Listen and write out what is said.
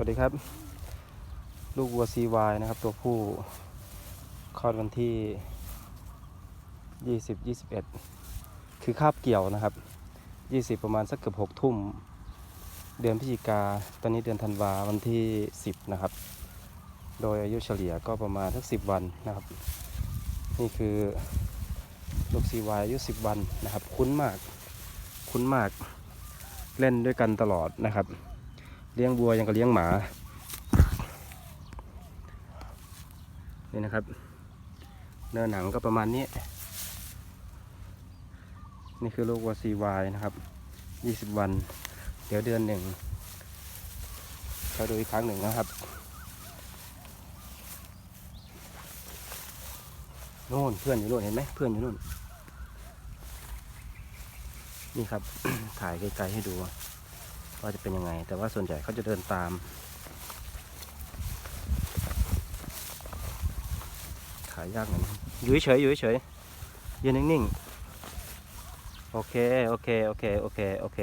วัสดีครับ ลูกวัว CY นะครับ ตัวผู้คลอดวันที่ 20 21 คือคาบเกี่ยวนะครับ 20 ประมาณสักเกือบ6ทุ่ม เดือนพฤศจิกา ตอนนี้เดือนธันวาวันที่ 10 นะครับ โดยอายุเฉลี่ยก็ประมาณสัก 10 วันนะครับ นี่คือลูก CY อายุ 10 วันนะครับ คุ้นมาก คุ้นมาก เล่นด้วยกันตลอดนะครับ เลี้ยงวัวยังกับเลี้ยงหมา นี่นะครับ เนื้อหนังก็ประมาณนี้ นี่คือลูกวัว CY นะครับ20วัน เดี๋ยวเดือนหนึ่งเราดูอีกครั้งหนึ่งนะครับโน่นเพื่อนอยู่โน่นเห็นไหมเพื่อนอยู่โน่นนี่ครับ ถ่ายไกลๆให้ดู ว่าจะเป็นยังไง แต่ว่าส่วนใหญ่เขาจะเดินตามขายยากเหมือยนอยู่เฉยอยู่เฉยยืนนิ่งๆ โอเค โอเค โอเค โอเค โอเค